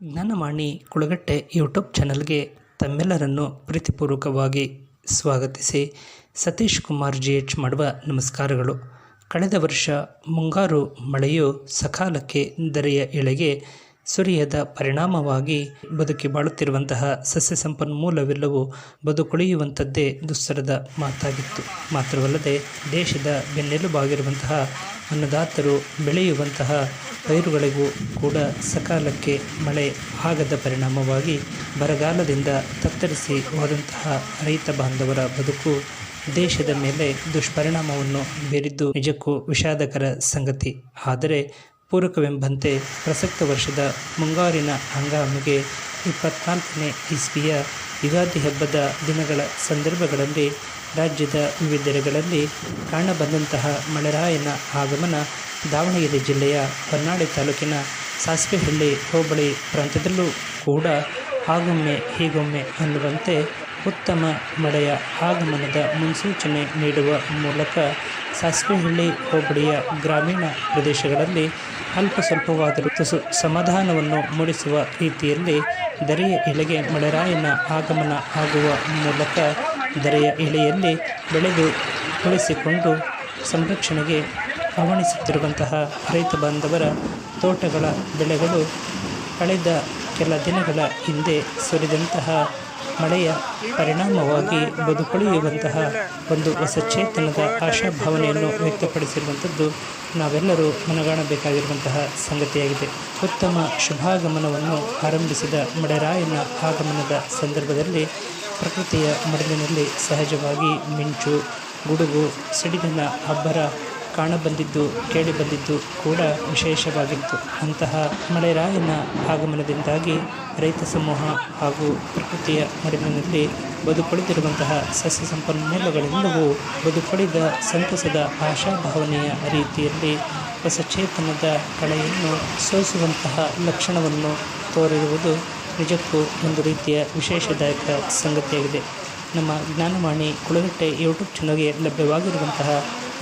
Gyan Vani Kulagatte YouTube ಚಾನಲ್ಗೆ ತಮ್ಮೆಲ್ಲರನ್ನು ಪ್ರೀತಿಪೂರ್ವಕವಾಗಿ ಸ್ವಾಗತಿಸಿ Satish Kumar G H ಮಾಡುವ ನಮಸ್ಕಾರಗಳು. ಕಳೆದ ವರ್ಷ ಮುಂಗಾರು ಮಳೆಯು ಸಕಾಲಕ್ಕೆ ದರೆಯ ಎಳೆಗೆ ಸುರಿಯದ ಪರಿಣಾಮವಾಗಿ ಬದುಕಿ ಬಾಳುತ್ತಿರುವಂತಹ ಸಸ್ಯ ಸಂಪನ್ಮೂಲವೆಲ್ಲವೂ ಬದುಕುಳಿಯುವಂಥದ್ದೇ ದುಸ್ತರದ ಮಾತಾಗಿತ್ತು. ಮಾತ್ರವಲ್ಲದೆ ದೇಶದ ಬೆನ್ನೆಲುಬಾಗಿರುವಂತಹ ಅನ್ನದಾತರು ಬೆಳೆಯುವಂತಹ ಪೈರುಗಳಿಗೂ ಕೂಡ ಸಕಾಲಕ್ಕೆ ಮಳೆ ಆಗದ ಪರಿಣಾಮವಾಗಿ ಬರಗಾಲದಿಂದ ತತ್ತರಿಸಿ ಹೋದಂತಹ ರೈತ ಬಾಂಧವರ ಬದುಕು ದೇಶದ ಮೇಲೆ ದುಷ್ಪರಿಣಾಮವನ್ನು ಬೀರಿದ್ದು ನಿಜಕ್ಕೂ ವಿಷಾದಕರ ಸಂಗತಿ. ಆದರೆ ಪೂರಕವೆಂಬಂತೆ ಪ್ರಸಕ್ತ ವರ್ಷದ ಮುಂಗಾರಿನ ಹಂಗಾಮಿಗೆ ಇಪ್ಪತ್ನಾಲ್ಕನೇ ಇಸ್ವಿಯ ಯುಗಾದಿ ಹಬ್ಬದ ದಿನಗಳ ಸಂದರ್ಭಗಳಲ್ಲಿ ರಾಜ್ಯದ ವಿವಿಧೆಡೆಗಳಲ್ಲಿ ಕಾಣಬಂದಂತಹ ಮಳೆರಾಯನ ಆಗಮನ ದಾವಣಗೆರೆ ಜಿಲ್ಲೆಯ ಹೊನ್ನಾಳಿ ತಾಲೂಕಿನ ಸಾಸಿವೆಹಳ್ಳಿ ಹೋಬಳಿ ಪ್ರಾಂತ್ಯದಲ್ಲೂ ಕೂಡ ಆಗೊಮ್ಮೆ ಹೀಗೊಮ್ಮೆ ಅನ್ನುವಂತೆ ಉತ್ತಮ ಮಳೆಯ ಆಗಮನದ ಮುನ್ಸೂಚನೆ ನೀಡುವ ಮೂಲಕ ಸಾಸಿವೆಹಳ್ಳಿ ಹೋಬಳಿಯ ಗ್ರಾಮೀಣ ಪ್ರದೇಶಗಳಲ್ಲಿ ಅಲ್ಪ ಸ್ವಲ್ಪವಾದರೂ ತುಸು ಸಮಾಧಾನವನ್ನು ಮೂಡಿಸುವ ರೀತಿಯಲ್ಲಿ ದರೆಯ ಎಲೆಗೆ ಮಳೆರಾಯನ ಆಗಮನ ಆಗುವ ಮೂಲಕ ದರೆಯ ಎಲೆಯಲ್ಲಿ ಬೆಳೆದು ಉಳಿಸಿಕೊಂಡು ಸಂರಕ್ಷಣೆಗೆ ಹವಣಿಸುತ್ತಿರುವಂತಹ ರೈತ ಬಾಂಧವರ ತೋಟಗಳ ಬೆಳೆಗಳು ಕಳೆದ ಕೆಲ ದಿನಗಳ ಹಿಂದೆ ಸುರಿದಂತಹ ಮಳೆಯ ಪರಿಣಾಮವಾಗಿ ಬದುಕುಳಿಯುವಂತಹ ಒಂದು ಹೊಸ ಚೇತನದ ಆಶಾಭಾವನೆಯನ್ನು ವ್ಯಕ್ತಪಡಿಸಿರುವಂಥದ್ದು ನಾವೆಲ್ಲರೂ ಮನಗಾಣಬೇಕಾಗಿರುವಂತಹ ಸಂಗತಿಯಾಗಿದೆ. ಉತ್ತಮ ಶುಭಾಗಮನವನ್ನು ಆರಂಭಿಸಿದ ಮಡರಾಯನ ಆಗಮನದ ಸಂದರ್ಭದಲ್ಲಿ ಪ್ರಕೃತಿಯ ಮಡಲಿನಲ್ಲಿ ಸಹಜವಾಗಿ ಮಿಂಚು, ಗುಡುಗು ಸಿಡಿಲಿನ ಅಬ್ಬರ ಕಾಣಬಂದಿದ್ದು, ಕೇಳಿಬಂದಿದ್ದು ಕೂಡ ವಿಶೇಷವಾಗಿತ್ತು. ಅಂತಹ ಮಳೆರಾಯನ ಆಗಮನದಿಂದಾಗಿ ರೈತ ಸಮೂಹ ಹಾಗೂ ಪ್ರಕೃತಿಯ ಮಡಿಲಿನಲ್ಲಿ ಬದುಕುಳಿದಿರುವಂತಹ ಸಸ್ಯ ಸಂಪನ್ಮೂಲಗಳೆಲ್ಲವೂ ಬದುಕುಳಿದ ಸಂತಸದ ಆಶಾಭಾವನೆಯ ರೀತಿಯಲ್ಲಿ ಹೊಸ ಚೇತನದ ಕಳೆಯನ್ನು ಸೋಸುವಂತಹ ಲಕ್ಷಣವನ್ನು ತೋರಿರುವುದು ನಿಜಕ್ಕೂ ಒಂದು ರೀತಿಯ ವಿಶೇಷದಾಯಕ ಸಂಗತಿಯಾಗಿದೆ. ನಮ್ಮ ಜ್ಞಾನವಾಣಿ ಕುಳಗಟ್ಟೆ ಯೂಟ್ಯೂಬ್ ಚಾನಲ್ಗೆ ಲಭ್ಯವಾಗಿರುವಂತಹ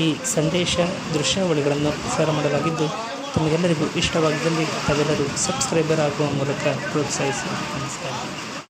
ಈ ಸಂದೇಶ ದೃಶ್ಯಾವಳಿಗಳನ್ನು ಪ್ರಸಾರ ಮಾಡಲಾಗಿದ್ದು ತಮಗೆಲ್ಲರಿಗೂ ಇಷ್ಟವಾಗಿದ್ದಲ್ಲಿ ತಾವೆಲ್ಲರೂ ಸಬ್ಸ್ಕ್ರೈಬರ್ ಆಗುವ ಮೂಲಕ ಪ್ರೋತ್ಸಾಹಿಸಿ.